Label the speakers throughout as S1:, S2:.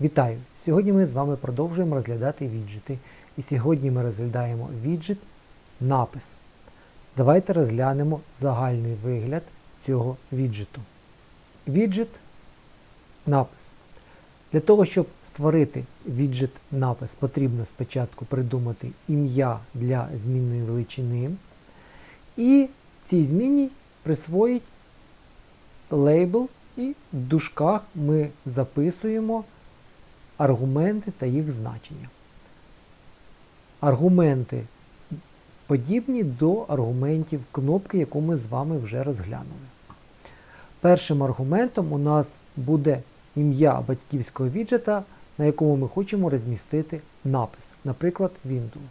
S1: Вітаю! Сьогодні ми з вами продовжуємо розглядати віджити. І сьогодні ми розглядаємо віджит напис. Давайте розглянемо загальний вигляд цього віджиту. Віджит напис. Для того, щоб створити віджит напис, потрібно спочатку придумати ім'я для змінної величини. І цій зміні присвоїть лейбл, і в дужках ми записуємо аргументи та їх значення. Аргументи подібні до аргументів кнопки, яку ми з вами вже розглянули. Першим аргументом у нас буде ім'я батьківського віджета, на якому ми хочемо розмістити напис, наприклад, Windows.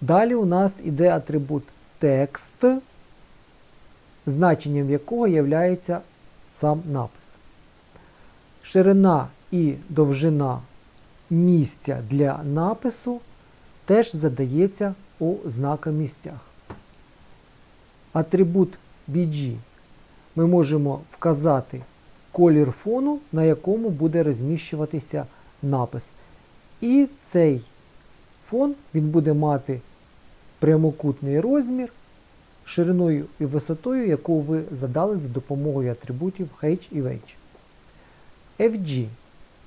S1: Далі у нас йде атрибут текст, значенням якого є сам напис. Ширина і довжина місця для напису теж задається у знакомісцях. Атрибут BG ми можемо вказати колір фону, на якому буде розміщуватися напис. І цей фон він буде мати прямокутний розмір шириною і висотою, яку ви задали за допомогою атрибутів H і H. FG.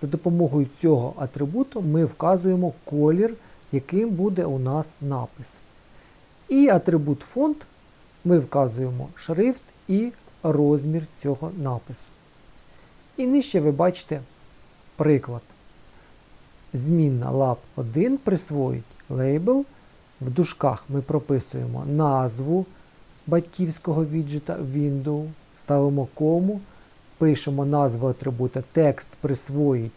S1: За допомогою цього атрибуту ми вказуємо колір, яким буде у нас напис. І атрибут фонд ми вказуємо шрифт і розмір цього напису. І нижче ви бачите приклад. Змінна lab 1 присвоїть лейбл. В дужках ми прописуємо назву батьківського віджита Windows, ставимо кому, пишемо назву атрибута, текст присвоїть,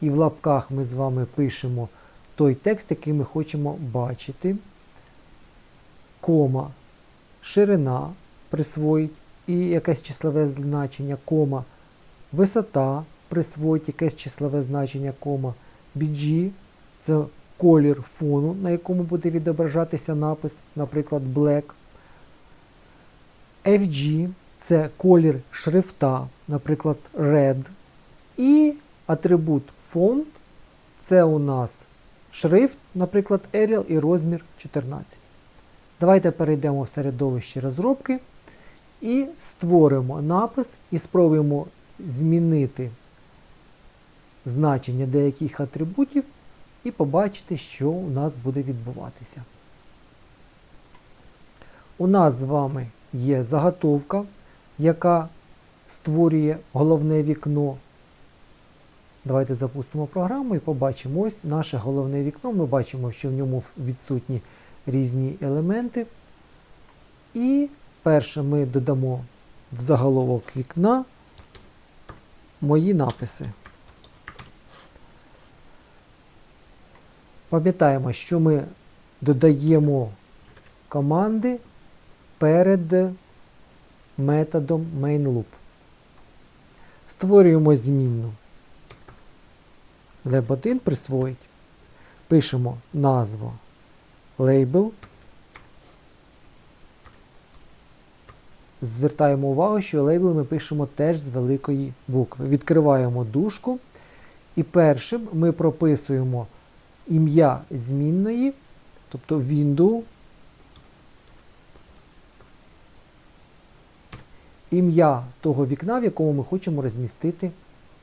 S1: і в лапках ми з вами пишемо той текст, який ми хочемо бачити. Кома, ширина. Присвоїть. І якесь числове значення, кома, висота. Присвоїть якесь числове значення, кома, BG це колір фону, на якому буде відображатися напис, наприклад, Black. FG це колір шрифта, наприклад, Red. І атрибут фонд це у нас шрифт, наприклад, Arial і розмір 14. Давайте перейдемо в середовище розробки і створимо напис і спробуємо змінити значення деяких атрибутів і побачити, що у нас буде відбуватися. У нас з вами є заготовка, яка створює головне вікно. Давайте запустимо програму і побачимо ось наше головне вікно. Ми бачимо, що в ньому відсутні різні елементи. І перше ми додамо в заголовок вікна мої написи. Пам'ятаємо, що ми додаємо команди перед методом mainLoop. Створюємо змінну. lab1 присвоїть. Пишемо назву label. Звертаємо увагу, що лейбл ми пишемо теж з великої букви. Відкриваємо дужку. І першим ми прописуємо ім'я змінної, тобто window, ім'я того вікна, в якому ми хочемо розмістити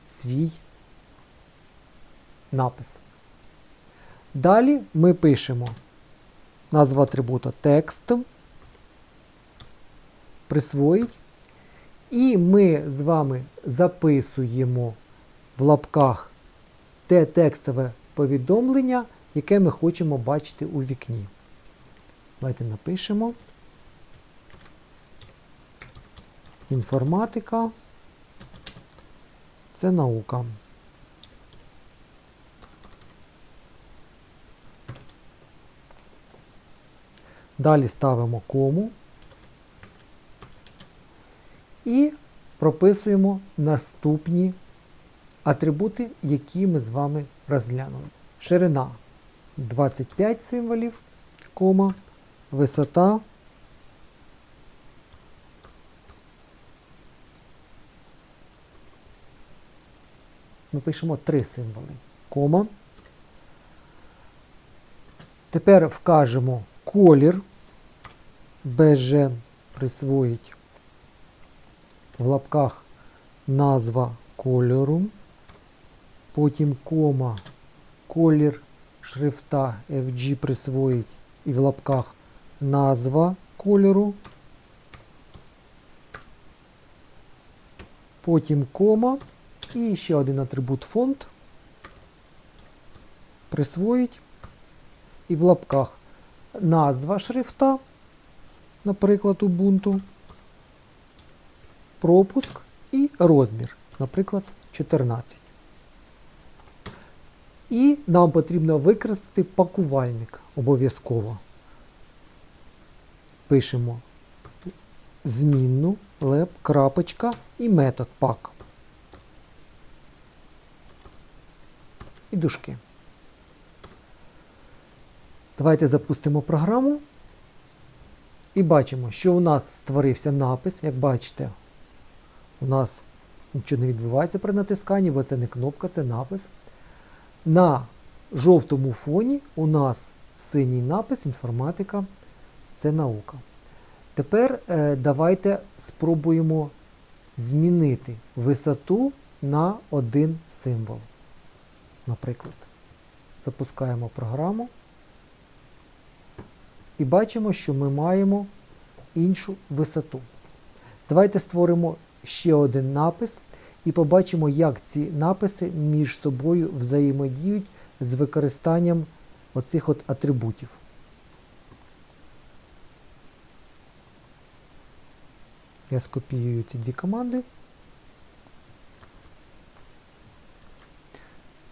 S1: свій напис. Далі ми пишемо назву атрибута текст, присвоїть, і ми з вами записуємо в лапках те текстове повідомлення, яке ми хочемо бачити у вікні. Давайте напишемо. Інформатика. Це наука. Далі ставимо кому і прописуємо наступні атрибути, які ми з вами розглянули. Ширина 25 символів, кома, висота ми пишемо три символи. Кома. Тепер вкажемо колір. БЖ присвоїть в лапках назва кольору. Потім кома, колір шрифта FG присвоїть і в лапках назва кольору. Потім кома і ще один атрибут фонд присвоїть і в лапках назва шрифта, наприклад, Ubuntu, пропуск і розмір, наприклад, 14. І нам потрібно використати пакувальник обов'язково. Пишемо змінну, леп, крапочка і метод пак. І дужки. Давайте запустимо програму. І бачимо, що у нас створився напис. Як бачите, у нас нічого не відбувається при натисканні, бо це не кнопка, це напис. На жовтому фоні у нас синій напис інформатика це наука. Тепер е, давайте спробуємо змінити висоту на один символ. Наприклад, запускаємо програму і бачимо, що ми маємо іншу висоту. Давайте створимо ще один напис і побачимо, як ці написи між собою взаємодіють з використанням оцих от атрибутів. Я скопіюю ці дві команди.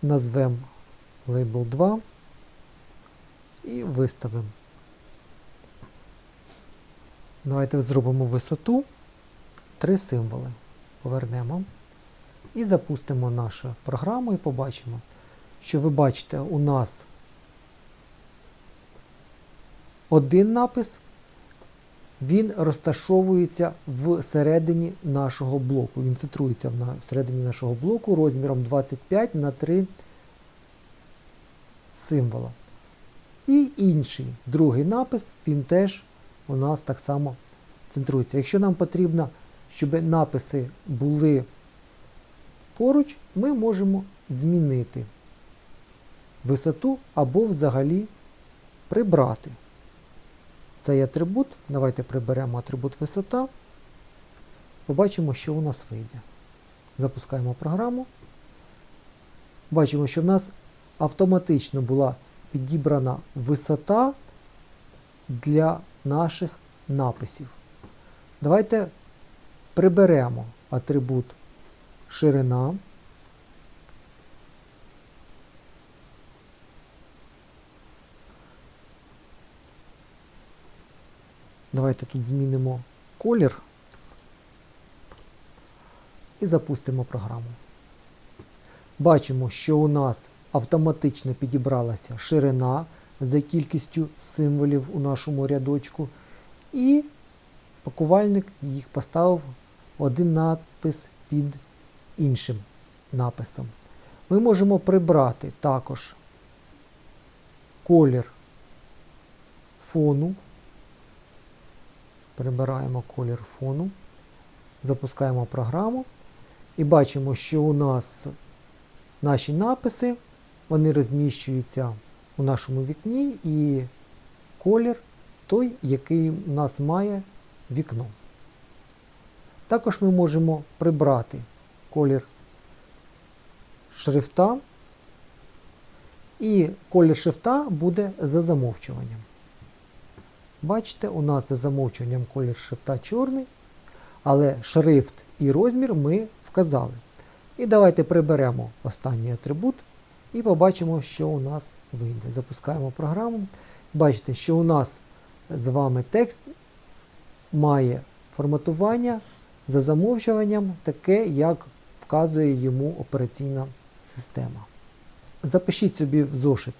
S1: Назвемо Label 2 і виставимо. Давайте зробимо висоту, три символи. Повернемо і запустимо нашу програму і побачимо, що ви бачите, у нас один напис, він розташовується всередині нашого блоку. Він центрується всередині нашого блоку розміром 25 на 3 символа. І інший другий напис, він теж у нас так само центрується. Якщо нам потрібно, щоб написи були поруч, ми можемо змінити висоту або взагалі прибрати цей атрибут. Давайте приберемо атрибут висота. Побачимо, що у нас вийде. Запускаємо програму. Бачимо, що в нас автоматично була підібрана висота для наших написів. Давайте приберемо атрибут ширина. Давайте тут змінимо колір і запустимо програму. Бачимо, що у нас автоматично підібралася ширина за кількістю символів у нашому рядочку, і пакувальник їх поставив один надпис під іншим написом. Ми можемо прибрати також колір фону. Прибираємо колір фону, запускаємо програму і бачимо, що у нас наші написи, вони розміщуються у нашому вікні і колір той, який у нас має вікно. Також ми можемо прибрати колір шрифта, і колір шрифта буде за замовчуванням. Бачите, у нас за замовчуванням колір шрифта чорний, але шрифт і розмір ми вказали. І давайте приберемо останній атрибут і побачимо, що у нас вийде. Запускаємо програму. Бачите, що у нас з вами текст має форматування за замовчуванням, таке, як вказує йому операційна система. Запишіть собі в зошит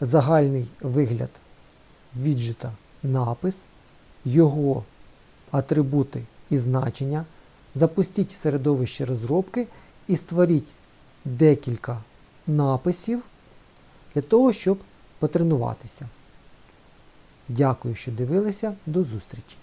S1: загальний вигляд віджита напис, його атрибути і значення. Запустіть середовище розробки і створіть декілька написів для того, щоб потренуватися. Дякую, що дивилися. До зустрічі!